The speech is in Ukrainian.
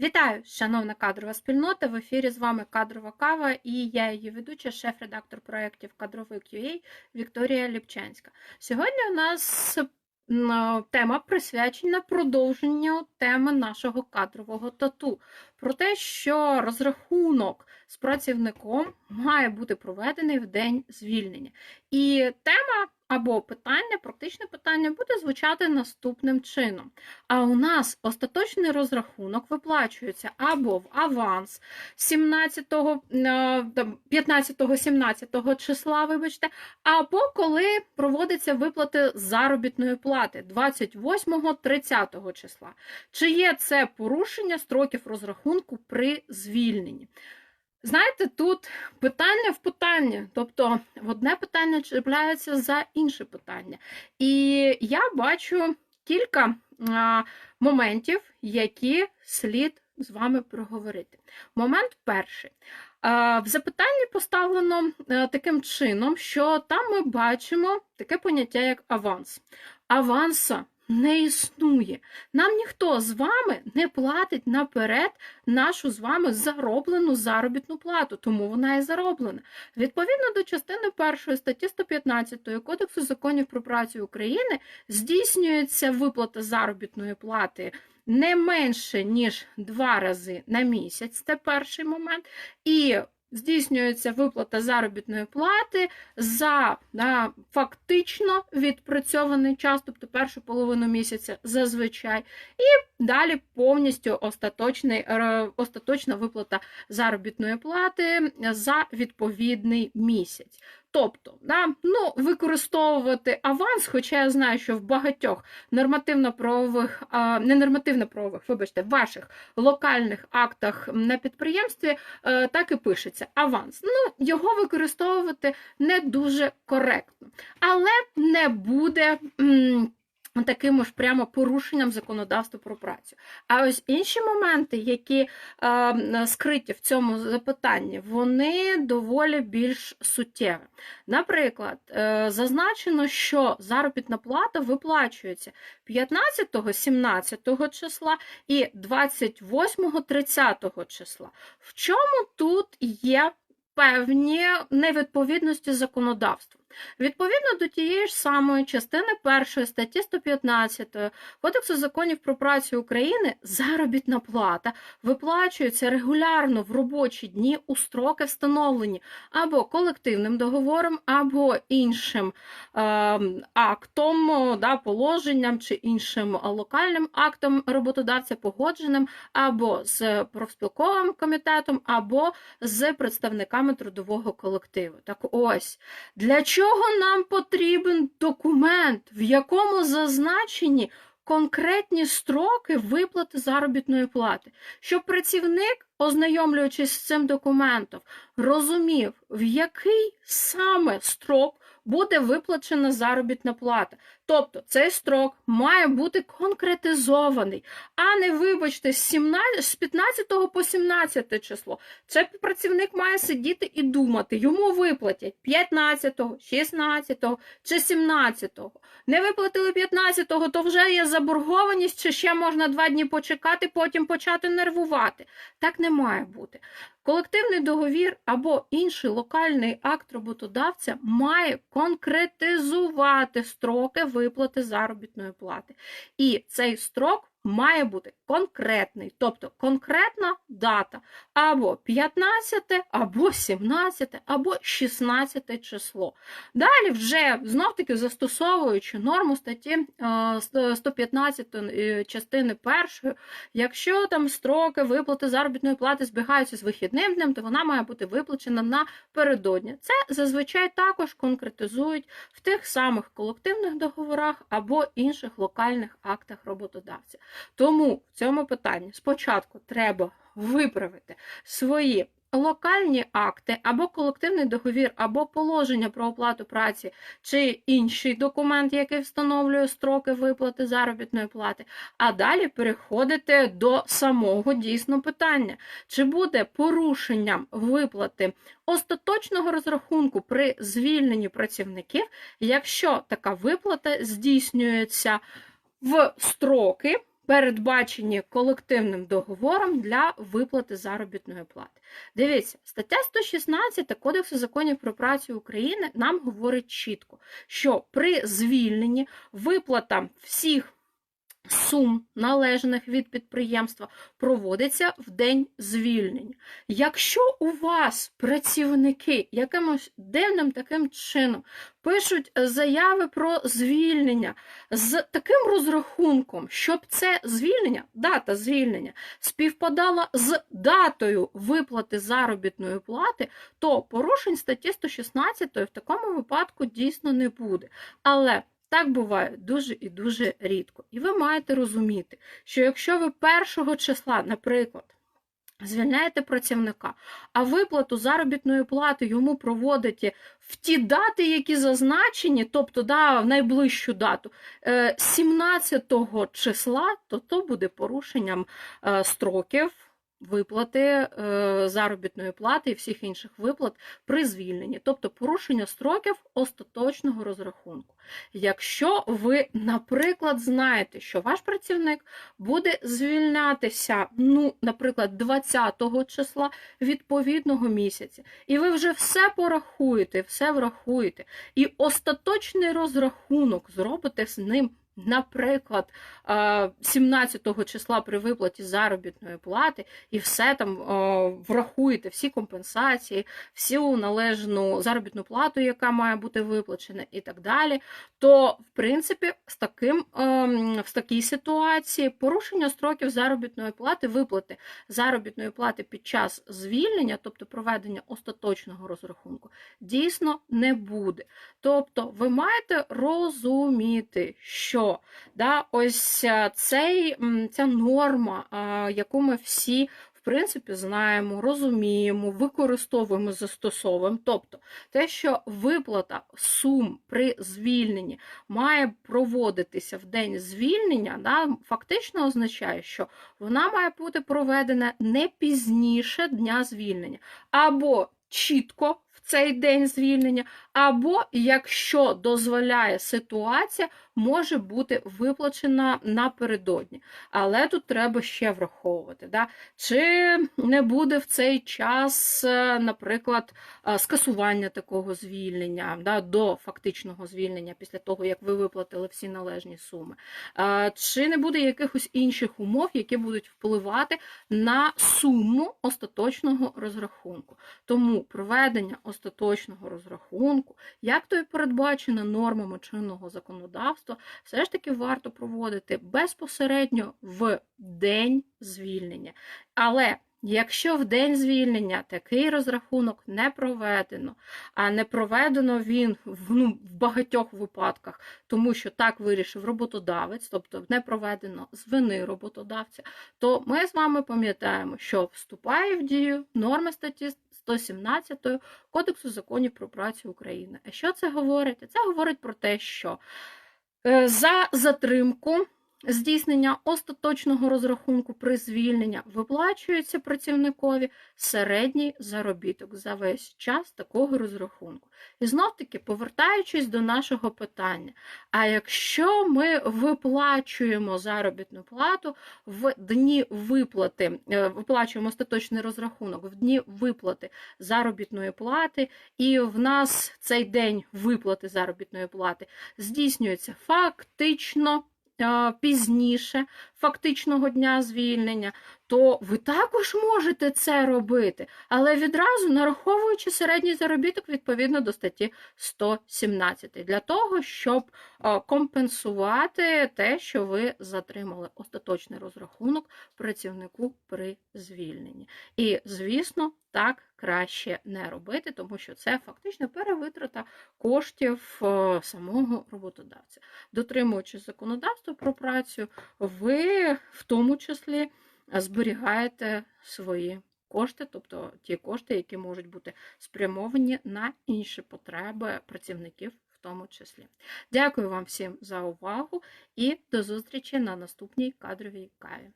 Вітаю, шановна кадрова спільнота. В ефірі з вами кадрова кава і я її ведуча, шеф-редактор проєктів кадровий QA Вікторія Ліпчанська. Сьогодні у нас тема присвячена продовженню теми нашого кадрового тату. Про те, що розрахунок з працівником має бути проведений в день звільнення. І тема або питання, практичне питання буде звучати наступним чином. А у нас остаточний розрахунок виплачується або в аванс 17-го, е, 15-17 числа, вибачте, або коли проводиться виплати заробітної плати 28-30 числа. Чи є це порушення строків розрахунку при звільненні? Знаєте, тут питання в питанні, тобто одне питання чіпляється за інше питання. І я бачу кілька а, моментів, які слід з вами проговорити. Момент перший. А, В запитанні поставлено е, таким чином, що там ми бачимо таке поняття, як аванс. Аванса не існує. Нам ніхто з вами не платить наперед нашу з вами зароблену заробітну плату, тому вона і зароблена. Відповідно до частини 1 статті 115 Кодексу законів про працю України здійснюється виплата заробітної плати не менше, ніж два рази на місяць, це перший момент. І здійснюється виплата заробітної плати за да, фактично відпрацьований час, тобто першу половину місяця зазвичай, і далі повністю остаточний, е, остаточна виплата заробітної плати за відповідний місяць. Тобто, да, ну, використовувати аванс, хоча я знаю, що в багатьох нормативно-правових, а, не нормативно-правових, вибачте, ваших локальних актах на підприємстві е, так і пишеться аванс. Ну, його використовувати не дуже коректно, але не буде. м, Таким ж прямо порушенням законодавства про працю. А ось інші моменти, які е, скриті в цьому запитанні, вони доволі більш суттєві. Наприклад, е, зазначено, що заробітна плата виплачується 15-17 числа і 28-30 числа. В чому тут є певні невідповідності законодавству? Відповідно до тієї ж самої частини 1 статті 115 Кодексу законів про працю України заробітна плата виплачується регулярно в робочі дні у строки встановлені або колективним договором, або іншим е, актом, да, положенням чи іншим локальним актом роботодавця погодженим, або з профспілковим комітетом, або з представниками трудового колективу. Так ось для чого нам потрібен документ, в якому зазначені конкретні строки виплати заробітної плати, щоб працівник, ознайомлюючись з цим документом, розумів, в який саме строк буде виплачена заробітна плата. Тобто цей строк має бути конкретизований, а не, вибачте, з 17 з 15 по 17 число. Це працівник має сидіти і думати, йому виплатять 15, 16 чи 17. Не виплатили 15-го, то вже є заборгованість, чи ще можна два дні почекати, потім почати нервувати. Так не має бути. Колективний договір або інший локальний акт роботодавця має конкретизувати строки виплати заробітної плати. І цей строк має бути конкретний, тобто конкретна дата або 15, або 17, або 16 число. Далі вже знов-таки застосовуючи норму статті е, 115 е, частини 1, якщо там строки виплати заробітної плати збігаються з вихідним днем, то вона має бути виплачена напередодні. Це зазвичай також конкретизують в тих самих колективних договорах або інших локальних актах роботодавця. Тому в цьому питанні спочатку треба виправити свої локальні акти або колективний договір, або положення про оплату праці, чи інший документ, який встановлює строки виплати заробітної плати, а далі переходити до самого дійсно питання, чи буде порушенням виплати остаточного розрахунку при звільненні працівників, якщо така виплата здійснюється в строки передбачені колективним договором для виплати заробітної плати. Дивіться, стаття 116 Кодексу законів про працю України нам говорить чітко, що при звільненні виплата всіх сум, належних від підприємства, проводиться в день звільнення. Якщо у вас працівники якимось дивним таким чином пишуть заяви про звільнення з таким розрахунком, щоб це звільнення, дата звільнення, співпадала з датою виплати заробітної плати, то порушень статті 116 в такому випадку дійсно не буде. Але так буває дуже і дуже рідко. І ви маєте розуміти, що якщо ви першого числа, наприклад, звільняєте працівника, а виплату заробітної плати йому проводите в ті дати, які зазначені, тобто да, в найближчу дату, 17 числа, то то буде порушенням е, строків виплати е, заробітної плати і всіх інших виплат при звільненні, тобто порушення строків остаточного розрахунку. Якщо ви, наприклад, знаєте, що ваш працівник буде звільнятися, ну, наприклад, 20 числа відповідного місяця, і ви вже все порахуєте, все врахуєте, і остаточний розрахунок зробите з ним. Наприклад, 17 числа при виплаті заробітної плати і все там врахуєте, всі компенсації, всю належну заробітну плату, яка має бути виплачена, і так далі. То, в принципі, з таким, ем, в такій ситуації порушення строків заробітної плати, виплати заробітної плати під час звільнення, тобто проведення остаточного розрахунку, дійсно не буде. Тобто, ви маєте розуміти, що да, ось е, цей, ця норма, яку ми всі в принципі знаємо, розуміємо, використовуємо, застосовуємо. Тобто те, що виплата сум при звільненні має проводитися в день звільнення, да, фактично означає, що вона має бути проведена не пізніше дня звільнення. Або чітко в цей день звільнення, або, якщо дозволяє ситуація, може бути виплачена напередодні. Але тут треба ще враховувати, да? чи не буде в цей час, е, наприклад, е, скасування такого звільнення да, до фактичного звільнення після того, як ви виплатили всі належні суми, е, чи не буде якихось інших умов, які будуть впливати на суму остаточного розрахунку. Тому проведення остаточного розрахунку, як то і передбачено нормами чинного законодавства, все ж таки варто проводити безпосередньо в день звільнення. Але Якщо в день звільнення такий розрахунок не проведено, а не проведено він в, ну, в багатьох випадках, тому що так вирішив роботодавець, тобто не проведено з вини роботодавця, то ми з вами пам'ятаємо, що вступає в дію норма статті 117 Кодексу законів про працю України. А що це говорить? Це говорить про те, що за затримку здійснення остаточного розрахунку при звільнення виплачується працівникові середній заробіток за весь час такого розрахунку. І знов таки, повертаючись до нашого питання, а якщо ми виплачуємо заробітну плату в дні виплати, е, виплачуємо остаточний розрахунок в дні виплати заробітної плати, і в нас цей день виплати заробітної плати здійснюється фактично пізніше фактичного дня звільнення, то ви також можете це робити, але відразу нараховуючи середній заробіток відповідно до статті 117, для того, щоб компенсувати те, що ви затримали остаточний розрахунок працівнику при звільненні. І, звісно, так краще не робити, тому що це фактично перевитрата коштів самого роботодавця. Дотримуючись законодавства про працю, ви в тому числі зберігаєте свої кошти, тобто ті кошти, які можуть бути спрямовані на інші потреби працівників. В тому числі. Дякую вам всім за увагу і до зустрічі на наступній кадровій каві.